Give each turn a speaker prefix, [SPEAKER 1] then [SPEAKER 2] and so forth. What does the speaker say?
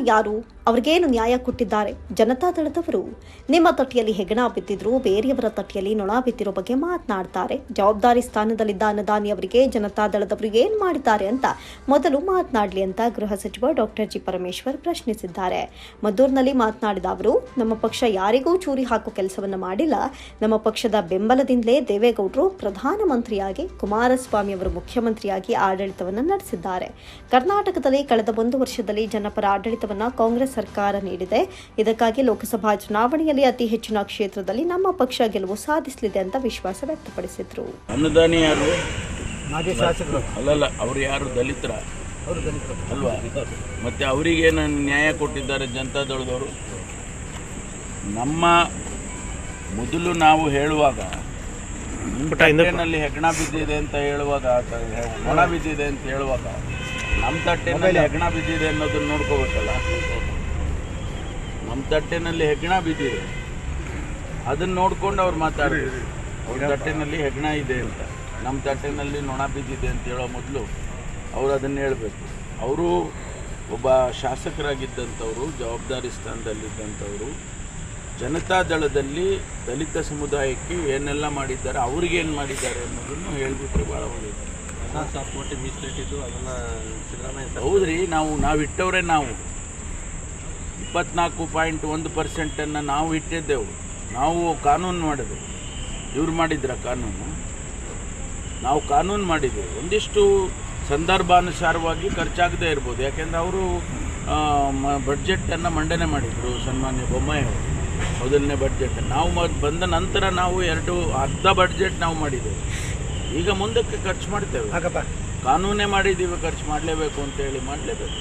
[SPEAKER 1] ಯಾರು? ಅವ್ರಿಗೇನು ನ್ಯಾಯ ಕೊಟ್ಟಿದ್ದಾರೆ? ಜನತಾ ದಳದವರು ನಿಮ್ಮ ತಟ್ಟಿಯಲ್ಲಿ ಹೆಗಣ ಬಿದ್ದಿದ್ರು, ಬೇರೆಯವರ ತಟ್ಟಿಯಲ್ಲಿ ನೊಣ ಬಿದ್ದಿರೋ ಬಗ್ಗೆ ಮಾತನಾಡ್ತಾರೆ. ಜವಾಬ್ದಾರಿ ಸ್ಥಾನದಲ್ಲಿದ್ದ ಅನ್ನದಾನಿ ಅವರಿಗೆ ಜನತಾದಳದವರು ಏನು ಮಾಡಿದ್ದಾರೆ ಅಂತ ಮೊದಲು ಮಾತನಾಡಲಿ ಅಂತ ಗೃಹ ಸಚಿವ ಡಾಕ್ಟರ್ ಜಿ. ಪರಮೇಶ್ವರ್ ಪ್ರಶ್ನಿಸಿದ್ದಾರೆ. ಮದ್ದೂರಿನಲ್ಲಿ ಮಾತನಾಡಿದ ಅವರು, ನಮ್ಮ ಪಕ್ಷ ಯಾರಿಗೂ ಚೂರಿ ಹಾಕೋ ಕೆಲಸವನ್ನ ಮಾಡಿಲ್ಲ. ನಮ್ಮ ಪಕ್ಷದ ಬೆಂಬಲದಿಂದಲೇ ದೇವೇಗೌಡರು ಪ್ರಧಾನಮಂತ್ರಿಯಾಗಿ, ಕುಮಾರಸ್ವಾಮಿ ಅವರು ಮುಖ್ಯಮಂತ್ರಿಯಾಗಿ ಆಡಳಿತವನ್ನು ನಡೆಸಿದ್ದಾರೆ. ಕರ್ನಾಟಕದಲ್ಲಿ ಕಳೆದ ಒಂದು ವರ್ಷದಲ್ಲಿ ಜನಪರ ಆಡಳಿತವನ್ನ ಕಾಂಗ್ರೆಸ್ ಸರ್ಕಾರ ನೀಡಿದೆ. ಇದಕ್ಕಾಗಿ ಲೋಕಸಭಾ ಚುನಾವಣೆಯಲ್ಲಿ ಅತಿ ಹೆಚ್ಚಿನ ಕ್ಷೇತ್ರದಲ್ಲಿ ನಮ್ಮ ಪಕ್ಷ ಗೆಲುವು ಸಾಧಿಸಲಿದೆ ಅಂತ ವಿಶ್ವಾಸ ವ್ಯಕ್ತಪಡಿಸಿದ್ರು.
[SPEAKER 2] ಅನುದಾನಿ ಯಾರು
[SPEAKER 3] ಮಾಜಿ ಶಾಸಕರು.
[SPEAKER 2] ಅಲ್ಲಲ್ಲ ಅವ್ರು ಯಾರು? ದಲಿತರ?
[SPEAKER 3] ಅವರು ದಲಿತರು.
[SPEAKER 2] ಅಲ್ವಾ? ಮತ್ತೆ ಅವರಿಗೇನು ನ್ಯಾಯ ಕೊಟ್ಟಿದ್ದಾರೆ ಜನತಾದಳದವರು ನಮ್ಮ ಮೊದಲು ನಾವು ಹೇಳುವಾಗ ತಟ್ಟೆನಲ್ಲಿ ಹೆಗ್ಣ ಬಿದ್ದಿದೆ ಅಂತ ಹೇಳುವಾಗ ಒಣ ಬಿದ್ದಿದೆ ಅಂತ ಹೇಳುವಾಗ ನಮ್ಮ ತಟ್ಟೆನಲ್ಲಿ ಹೆಗ್ಣ ಬಿದ್ದಿದೆ ಅನ್ನೋದನ್ನ ನೋಡ್ಕೋಬೇಕಲ್ಲ? ನಮ್ಮ ತಟ್ಟೆನಲ್ಲಿ ಹೆಗ್ಣ ಬಿದ್ದಿದೆ. ಅದನ್ನು ನೋಡ್ಕೊಂಡು ಅವ್ರು ಮಾತಾಡಿದ್ರು. ಅವ್ರ ತಟ್ಟೆನಲ್ಲಿ ಹೆಗ್ಣ ಇದೆ ಅಂತ. ನಮ್ಮ ತಟ್ಟೆನಲ್ಲಿ ನೊಣ ಬಿದ್ದಿದೆ ಅಂತ ಹೇಳೋ ಮೊದಲು ಅವರು ಅದನ್ನು ಹೇಳಬೇಕು. ಅವರು ಒಬ್ಬ ಶಾಸಕರಾಗಿದ್ದಂಥವರು ಜವಾಬ್ದಾರಿ ಸ್ಥಾನದಲ್ಲಿದ್ದಂಥವ್ರು ಜನತಾದಳದಲ್ಲಿ ದಲಿತ ಸಮುದಾಯಕ್ಕೆ ಏನೆಲ್ಲ ಮಾಡಿದ್ದಾರೆ ಅವ್ರಿಗೇನು ಮಾಡಿದ್ದಾರೆ ಅನ್ನೋದನ್ನು ಹೇಳಿಬಿಟ್ರೆ ಭಾಳ ಒಳ್ಳೆಯದು ಹೌದ್ರಿ ನಾವು ನಾವು ಇಟ್ಟವರೇ ನಾವು. ಇಪ್ಪತ್ನಾಲ್ಕು ಪಾಯಿಂಟ್ ಒಂದು ಪರ್ಸೆಂಟನ್ನು ನಾವು ಇಟ್ಟಿದ್ದೆವು. ನಾವು ಕಾನೂನು ಮಾಡಿದೆವು. ಇವ್ರು ಮಾಡಿದ್ರ ಕಾನೂನು? ನಾವು ಕಾನೂನು ಮಾಡಿದ್ದೆವು ಒಂದಿಷ್ಟು ಸಂದರ್ಭಾನುಸಾರವಾಗಿ ಖರ್ಚಾಗದೇ ಇರ್ಬೋದು. ಯಾಕೆಂದರೆ ಅವರು ಬಡ್ಜೆಟನ್ನು ಮಂಡನೆ ಮಾಡಿದರು ಸನ್ಮಾನ್ಯ ಬೊಮ್ಮಾಯಿ ಅವರು. ಮೊದಲನೇ ಬಡ್ಜೆಟ್ ನಾವು ಬಂದ ನಂತರ ನಾವು ಎರಡು ಅರ್ಧ ಬಡ್ಜೆಟ್ ನಾವು ಮಾಡಿದ್ದೆವು ಈಗ ಮುಂದಕ್ಕೆ ಖರ್ಚು ಮಾಡ್ತೇವೆ. ಕಾನೂನೇ ಮಾಡಿದ್ದೀವಿ ಖರ್ಚು ಮಾಡಲೇಬೇಕು ಅಂತೇಳಿ ಮಾಡಲೇಬೇಕು.